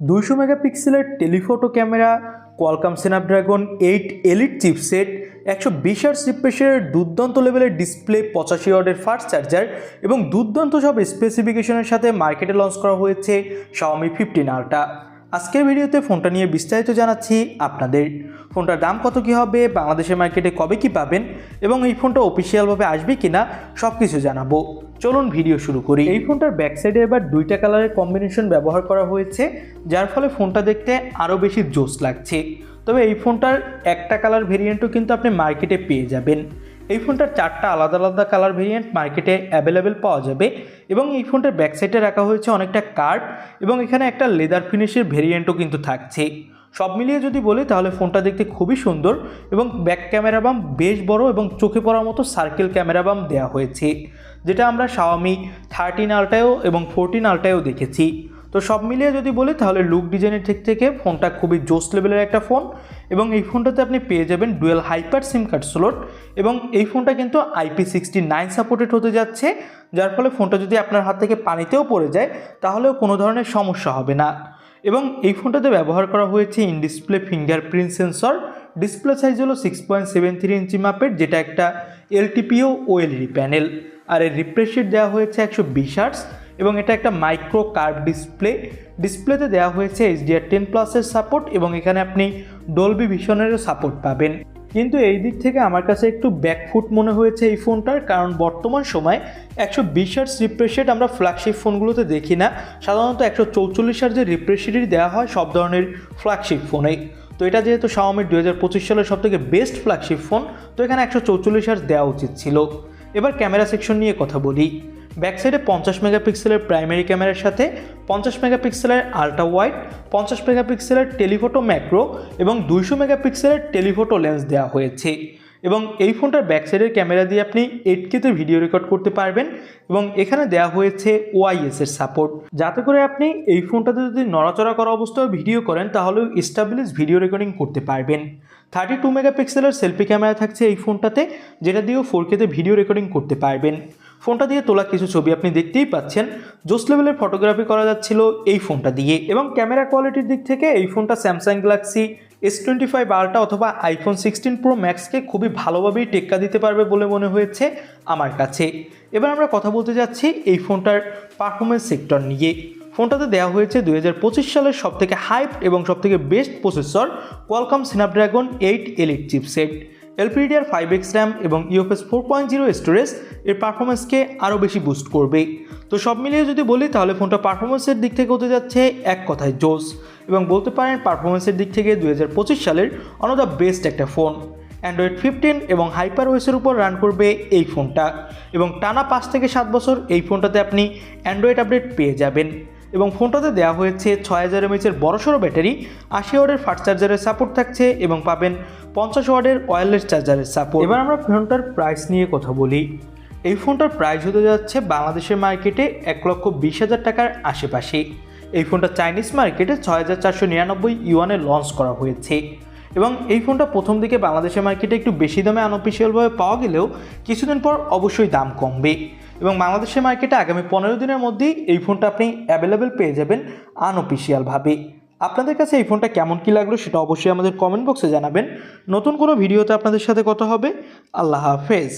দুইশো মেগাপিক্সেলের telephoto camera, Qualcomm Snapdragon eight elite chipset, একশো বিশ আর রিপ্রেশারের দুর্দান্ত লেভেলের ডিসপ্লে, পঁচাশি ওয়ার্ডের ফাস্ট চার্জার এবং দুর্দান্ত সব স্পেসিফিকেশনের সাথে মার্কেটে লঞ্চ করা হয়েছে শাওমি ফিফটিন আলটা আজকের ভিডিওতে ফোনটা নিয়ে বিস্তারিত জানাচ্ছি আপনাদের। ফোনটার দাম কত কী হবে বাংলাদেশের মার্কেটে কবে কি পাবেন এবং এই ফোনটা অফিসিয়ালভাবে আসবে কি না সব কিছু জানাব। চলুন ভিডিও শুরু করি। এই ফোনটার ব্যাক সাইডে এবার দুইটা কালারের কম্বিনেশন ব্যবহার করা হয়েছে, যার ফলে ফোনটা দেখতে আরও বেশি জোস লাগছে। তবে এই ফোনটার একটা কালার ভেরিয়েন্টও কিন্তু আপনি মার্কেটে পেয়ে যাবেন। এই ফোনটার চারটা আলাদা আলাদা কালার ভেরিয়েন্ট মার্কেটে অ্যাভেলেবেল পাওয়া যাবে এবং এই ফোনটার ব্যাক সাইডে রাখা হয়েছে অনেকটা কার্ড এবং এখানে একটা লেদার ফিনিশের ভেরিয়েন্টও কিন্তু থাকছে। সব মিলিয়ে যদি বলি তাহলে ফোনটা দেখতে খুবই সুন্দর এবং ব্যাক ক্যামেরা বাম বেশ বড় এবং চোখে পড়ার মতো সার্কেল ক্যামেরা বাম দেওয়া হয়েছে, যেটা আমরা শাওমি থার্টিন আলটায়ও এবং ফোরটিন আলটায়ও দেখেছি। তো সব মিলিয়ে যদি বলি, তাহলে লুক ডিজাইনের ঠিক থেকে ফোনটা খুবই জোস লেভেলের একটা ফোন এবং এই ফোনটাতে আপনি পেয়ে যাবেন dual hyper SIM card slot এবং এই ফোনটা কিন্তু আইপি সিক্সটি নাইন সাপোর্টেড হতে যাচ্ছে, যার ফলে ফোনটা যদি আপনার হাত থেকে পানিতেও পড়ে যায়, তাহলেও কোনো ধরনের সমস্যা হবে না। এবং এই ফোনটাতে ব্যবহার করা হয়েছে in display fingerprint sensor display size হলো six point seven three inch মাপের, যেটা একটা এলটিপিও ওএলইডি প্যানেল আর এর রিফ্রেশ দেওয়া হয়েছে একশো বিশ আর্টস এবং এটা একটা মাইক্রো কার্ভ ডিসপ্লে ডিসপ্লেতে দেওয়া হয়েছে এইচডিআর টেন প্লাসের সাপোর্ট এবং এখানে আপনি ডলবি ভিশনেরও সাপোর্ট পাবেন। কিন্তু এই দিক থেকে আমার কাছে একটু ব্যাকফুট মনে হয়েছে এই ফোনটার, কারণ বর্তমান সময় একশো বিশ হার্স আমরা ফ্ল্যাগশিপ ফোনগুলোতে দেখি না। সাধারণত একশো চৌচল্লিশ হার্সের রিফ্রেশ রেটই দেওয়া হয় সব ধরনের ফ্ল্যাগশিপ ফোনেই তো এটা যেহেতু শাওমির দু হাজার পঁচিশ সালের সব থেকে বেস্ট ফ্ল্যাগশিপ ফোন তো এখানে একশো চৌচল্লিশ হার্স দেওয়া উচিত ছিল। এবার ক্যামেরা সেকশন নিয়ে কথা বলি। ব্যাক সাইডে পঞ্চাশ মেগাপিক্সেলের প্রাইমারি ক্যামেরার সাথে, পঞ্চাশ মেগাপিক্সেলের আলট্রা ওয়াইড পঞ্চাশ মেগাপিক্সেলের টেলিফোটো ম্যাক্রো এবং দুইশো মেগাপিক্সেলের টেলিফোটো লেন্স দেওয়া হয়েছে। এবং এই ফোনটার ব্যাক সাইডের ক্যামেরা দিয়ে আপনি এইট কেতে ভিডিও রেকর্ড করতে পারবেন এবং এখানে দেওয়া হয়েছে ওআইএস এর সাপোর্ট যাতে করে আপনি এই ফোনটাতে যদি নড়াচড়া করা অবস্থায় ভিডিও করেন তাহলেও স্টাবলিশ ভিডিও রেকর্ডিং করতে পারবেন। থার্টি টু মেগাপিক্সেলের সেলফি ক্যামেরা থাকছে এই ফোনটাতে, যেটা দিয়েও ফোর কেতে ভিডিও রেকর্ডিং করতে পারবেন। ফোনটা দিয়ে তোলা কিছু ছবি আপনি দেখতেই পাচ্ছেন। জোস লেভেলের ফটোগ্রাফি করা যাচ্ছিল এই ফোনটা দিয়ে এবং ক্যামেরা কোয়ালিটির দিক থেকে এই ফোনটা Samsung Galaxy S twenty five ultra অথবা আইফোন সিক্সটিন প্রো ম্যাক্সকে খুবই ভালোভাবেই টেক্কা দিতে পারবে বলে মনে হয়েছে আমার কাছে। এবার আমরা কথা বলতে যাচ্ছি এই ফোনটার পারফরমেন্স সেক্টর নিয়ে। ফোনটাতে দেওয়া হয়েছে দু হাজার পঁচিশ সালের সবথেকে হাইপ এবং সবথেকে best processor Qualcomm Snapdragon eight elite chipset LPDDR five X RAM এবং UFS four point zero storage এর পারফরমেন্সকে আরও বেশি বুস্ট করবে। তো সব মিলিয়ে যদি বলি, তাহলে ফোনটা পারফরমেন্সের দিক থেকে হতে যাচ্ছে এক কথায় জোস এবং বলতে পারেন পারফরমেন্সের দিক থেকে দু হাজার পঁচিশ সালের অন দ্য বেস্ট একটা ফোন অ্যান্ড্রয়েড ফিফটিন এবং হাইপার ওয়েসের উপর রান করবে এই ফোনটা। এবং টানা পাঁচ থেকে সাত বছর এই ফোনটাতে আপনি অ্যান্ড্রয়েড আপডেট পেয়ে যাবেন। এবং ফোনটাতে দেওয়া হয়েছে ছয় হাজার এমএচের বড়সড় ব্যাটারি, আশি ওয়ার্ডের ফাস্ট চার্জারের সাপোর্ট থাকছে এবং পাবেন পঞ্চাশ ওয়ার্ডের ওয়্যারলেস চার্জারের সাপোর্ট এবার আমরা ফোনটার প্রাইস নিয়ে কথা বলি। এই ফোনটার প্রাইস হতে যাচ্ছে বাংলাদেশের মার্কেটে এক লক্ষ বিশ হাজার টাকার আশেপাশে। এই ফোনটা চাইনিজ মার্কেটে ছয় হাজার চারশো নিরানব্বই ইউয়ানে লঞ্চ করা হয়েছে। এবং এই ফোনটা প্রথম দিকে বাংলাদেশের মার্কেটে একটু বেশি দামে আনঅফিসিয়ালভাবে পাওয়া গেলেও কিছুদিন পর অবশ্যই দাম কমবে। এবং বাংলাদেশের মার্কেটে আগামী পনেরো দিনের মধ্যেই এই ফোনটা আপনি অ্যাভেলেবেল পেয়ে যাবেন আনঅফিসিয়ালভাবে আপনাদের কাছে এই ফোনটা কেমন কি লাগল সেটা অবশ্যই আমাদের কমেন্ট বক্সে জানাবেন। নতুন কোনো ভিডিওতে আপনাদের সাথে কথা হবে। আল্লাহ হাফেজ।